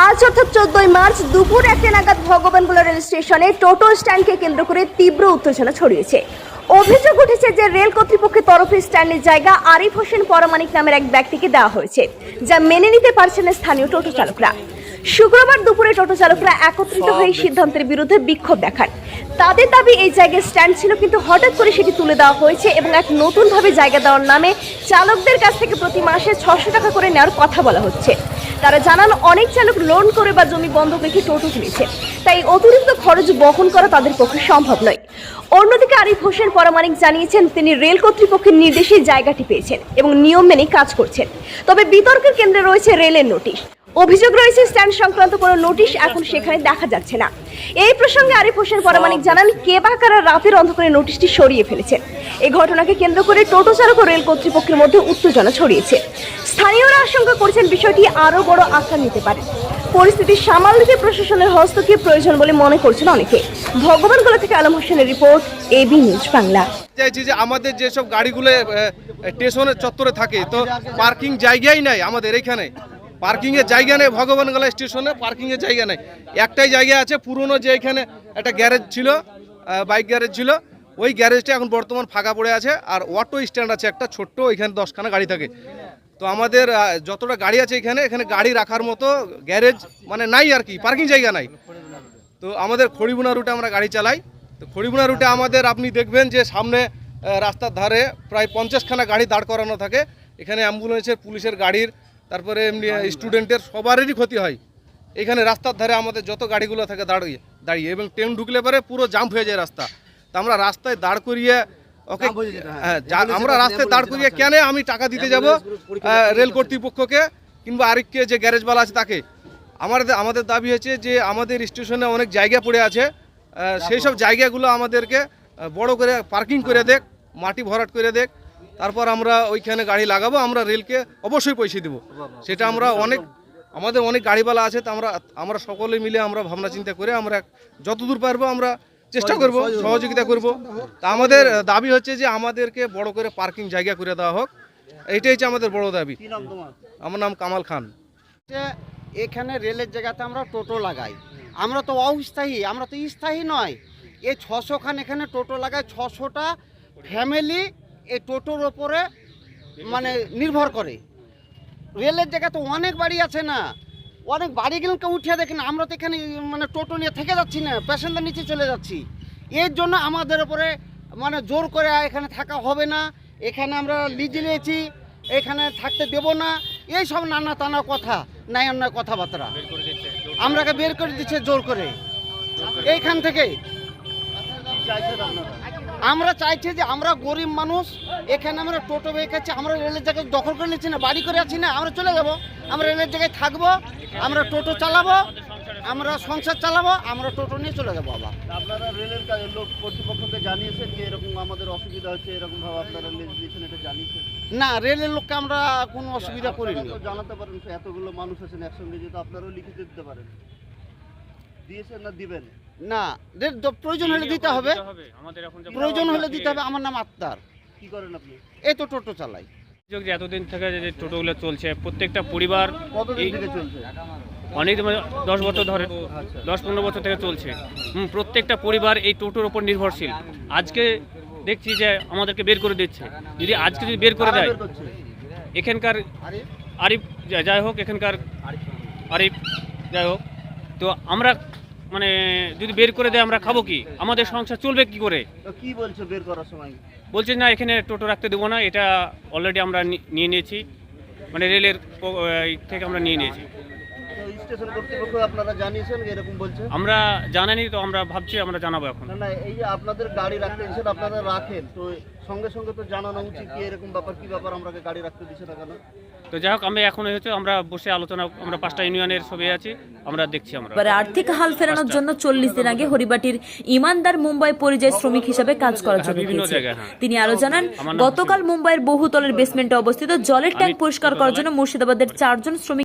আজ অর্থাৎ চোদ্দই মার্চ দুপুর একটা নাগাদ ভগবানগোলা রেল স্টেশনে টোটো স্ট্যান্ডকে কেন্দ্র করে তীব্র উত্তেজনা ছড়িয়েছে। অভিযোগ উঠেছে যে রেল কর্তৃপক্ষের তরফে স্ট্যান্ডের জায়গা আরিফ হোসেন পরমানিক নামের এক ব্যক্তিকে দেওয়া হয়েছে যা মেনে নিতে পারছেন না স্থানীয় টোটো চালকরা। শুক্রবার দুপুরে টোটো চালকরা একত্রিত হয়ে সিদ্ধান্তের বিরুদ্ধে বিক্ষোভ দেখান। তাদের দাবি এই জায়গায় স্ট্যান্ড ছিল কিন্তু হঠাৎ করে সেটি তুলে দেওয়া হয়েছে এবং এক নতুনভাবে জায়গা দেওয়ার নামে চালকদের কাছ থেকে প্রতি মাসে ছশো টাকা করে নেওয়ার কথা বলা হচ্ছে। তারা জানান, অনেক চালক লোন করে বা জমি বন্ধক রেখে টোটো কিনেছে। তাই অতিরিক্ত খরচ বহন করা তাদের পক্ষে সম্ভব নয়। অন্যদিকে আরিফ হোসেন পরামানিক জানিয়েছেন, তিনি রেল কর্তৃপক্ষের নির্দেশে জায়গাটি পেয়েছেন এবং নিয়ম মেনে কাজ করছেন। তবে বিতর্কের কেন্দ্রে রয়েছে রেলের নোটিশ। অভিযোগ রয়েছে স্ট্যান্ড সংক্রান্ত কোনো নোটিশ এখন সেখানে দেখা যাচ্ছে না। এই প্রসঙ্গে আরিফ হোসেন পরামানিক জানান, কে বা কারা রাতের অন্ধকারে নোটিশটি সরিয়ে ফেলেছে। এই ঘটনাকে কেন্দ্র করে টোটো চালক ও রেল কর্তৃপক্ষের মধ্যে উত্তেজনা ছড়িয়েছে। স্থানীয়রা আশঙ্কা করছেন বিষয়টি আরও বড় আকার নিতে পারে। পরিস্থিতি সামাল দিতে প্রশাসনের হস্তক্ষেপ প্রয়োজন বলে মনে করছেন অনেকে। ভগবানগোলা থেকে আলম হোসেনের রিপোর্ট এবি নিউজ বাংলা। চাইছি যে আমাদের যেসব গাড়িগুলো স্টেশনের চত্বরে থাকে, তো পার্কিং জায়গাই নাই আমাদের এখানে। পার্কিং এর জায়গা নেই ভগবানগোলা স্টেশনে পার্কিংয়ের জায়গা নেই। একটাই জায়গা আছে, পুরনো যে এখানে একটা গ্যারেজ ছিল বাইক গ্যারেজ ছিল, ওই গ্যারেজটা এখন বর্তমান ফাঁকা পড়ে আছে, আর অটো স্ট্যান্ড আছে, একটা ছোট্ট এখানে দশখানা গাড়ি থাকে। তো আমাদের যতটা গাড়ি আছে এখানে এখানে গাড়ি রাখার মতো গ্যারেজ মানে নাই আর কি, পার্কিং জায়গা নাই। তো আমাদের খড়িবুনা রুটে আমরা গাড়ি চালাই। তো খড়িবুনা রুটে আমাদের, আপনি দেখবেন যে সামনে রাস্তার ধারে প্রায় পঞ্চাশখানা গাড়ি দাঁড় করানো থাকে। এখানে অ্যাম্বুলেন্সের, পুলিশের গাড়ির তারপরে এমনি স্টুডেন্টের সবারই ক্ষতি হয়। এখানে রাস্তার ধারে আমাদের যত গাড়িগুলো থাকে দাঁড়িয়ে দাঁড়িয়ে এবং ট্রেন ঢুকলে পরে পুরো জাম্প হয়ে যায় রাস্তা। তা আমরা রাস্তায় দাঁড় করিয়ে ওকে হ্যাঁ যা- আমরা রাস্তায় দাঁড় করিয়ে কেন আমি টাকা দিতে যাব রেল কর্তৃপক্ষকে কিংবা আরেককে যে গ্যারেজওয়ালা আছে তাকে। আমাদের আমাদের দাবি হচ্ছে যে আমাদের স্টেশনে অনেক জায়গা পড়ে আছে। সেই সব জায়গাগুলো আমাদেরকে বড় করে পার্কিং করে দেখ মাটি ভরাট করে দেখ। তারপর আমরা ওইখানে গাড়ি লাগাবো আমরা রেলকে অবশ্যই পয়সা দেবো। সেটা আমরা অনেক আমাদের অনেক গাড়িওয়ালা আছে তা আমরা আমরা সকলে মিলে আমরা ভাবনা চিন্তা করে আমরা যতদূর পারব আমরা চেষ্টা করব সহযোগিতা করব। তা আমাদের দাবি হচ্ছে যে আমাদেরকে বড় করে পার্কিং জায়গা করে দেওয়া হোক। এইটাই হচ্ছে আমাদের বড় দাবি। আমার নাম কামাল খান। যে এখানে রেলের জায়গাতে আমরা টোটো লাগাই। আমরা তো অস্থায়ী আমরা তো স্থায়ী নয়। এই ছশো খান এখানে টোটো লাগাই ছশোটা ফ্যামিলি এই টোটোর ওপরে মানে নির্ভর করে। রেলের জায়গা তো অনেক বাড়ি আছে না। অনেক বাড়িগুলোকে উঠিয়ে দেখেন আমরা তো এখানে মানে টোটো নিয়ে থেকে যাচ্ছি না প্যাসেঞ্জার নিচে চলে যাচ্ছি। এর জন্য আমাদের ওপরে মানে জোর করে এখানে থাকা হবে না। এখানে আমরা লিজে নিয়েছি এখানে থাকতে দেব না। এই সব নানা টানা কথা নাই অন্য কথাবার্তা। আমরাকে বের করে দিচ্ছে জোর করে। এইখান থেকে। আমরা চাইছি যে আমরা গরিব মানুষ এখানে আমরা টোটো বেঁকেছি আমরা রেলের জায়গায় দখল করে নিচ্ছি না বাড়ি করে আছি না আমরা চলে যাব। আমরা রেলের জায়গায় থাকব আমরা টোটো চালাবো আমরা সংসার চালাবো আমরা টোটো নিয়ে চলে যাব আবার। আপনারা রেলের কাজে লোক কর্তৃপক্ষকে জানিয়েছেন যে এরকম আমাদের অসুবিধা হচ্ছে এরকম ভাবে আপনারা লিস্ট দিয়েছেন এটা জানিয়েছেন? না রেলের লোককে আমরা কোনো অসুবিধা করিনি। জানাতে পারেন যে এতগুলো মানুষ আছেন একসঙ্গে যেহেতু আপনারাও লিখিত দিতে পারেন। দিয়েছেন না দিবেন? না প্রয়োজন হলে দিতে হবে। আমাদের প্রয়োজন হলে দিতে হবে আমার নাম আত্মার কি করেন আপনি? এই তো টোটো চালাই। যে এতদিন থেকে যে টোটোগুলো চলছে প্রত্যেকটা পরিবার কতদিন এই- থেকে চলছে? অনেক মানে দশ বছর ধরে দশ পনেরো বছর থেকে চলছে। হুম, প্রত্যেকটা পরিবার এই টোটোর ওপর নির্ভরশীল। আজকে দেখছি যে আমাদেরকে বের করে দিচ্ছে। যদি আজকে যদি বের করে দেয় এখানকার আরিফ? যাই হোক এখানকার আরিফ যাই হোক। তো আমরা মানে যদি বের করে দেয় আমরা খাব কি? আমাদের সংসার চলবে কি করে? কি বলছে বের করার সময়? বলছে না এখানে টোটো রাখতে দেবো না এটা অলরেডি আমরা নিয়ে নিয়েছি। মানে রেলের থেকে আমরা নিয়ে নিয়েছি। তো স্টেশন কর্তৃপক্ষ আপনারা জানিয়েছেন এরকম বলছে? আমরা জানানি তো আমরা ভাবছি আমরা জানাব এখন। না এই যে আপনাদের গাড়ি রাখতে আপনারা রাখেন তো সঙ্গে সঙ্গে তো জানানো উচিত কি এরকম ব্যাপার কি ব্যাপার আমরা গাড়ি রাখতে দিচ্ছে না কেন তো যাই হোক আমি এখন হচ্ছে আমরা বসে আলোচনা আমরা পাঁচটা ইউনিয়নের সবাই আছি আমরা দেখছি আমরা এবারে আর্থিক হাল ফেরানোর জন্য চল্লিশ দিন আগে হরিবাটির ইমানদার মুম্বাই পরিযায়ী শ্রমিক হিসাবে কাজ করার জন্য বিভিন্ন গিয়েছে। হ্যাঁ। তিনি আরও জানান গতকাল মুম্বাইয়ের বহুতলের বেসমেন্টে অবস্থিত জলের ট্যাঙ্ক পরিষ্কার করার জন্য মুর্শিদাবাদের চারজন শ্রমিক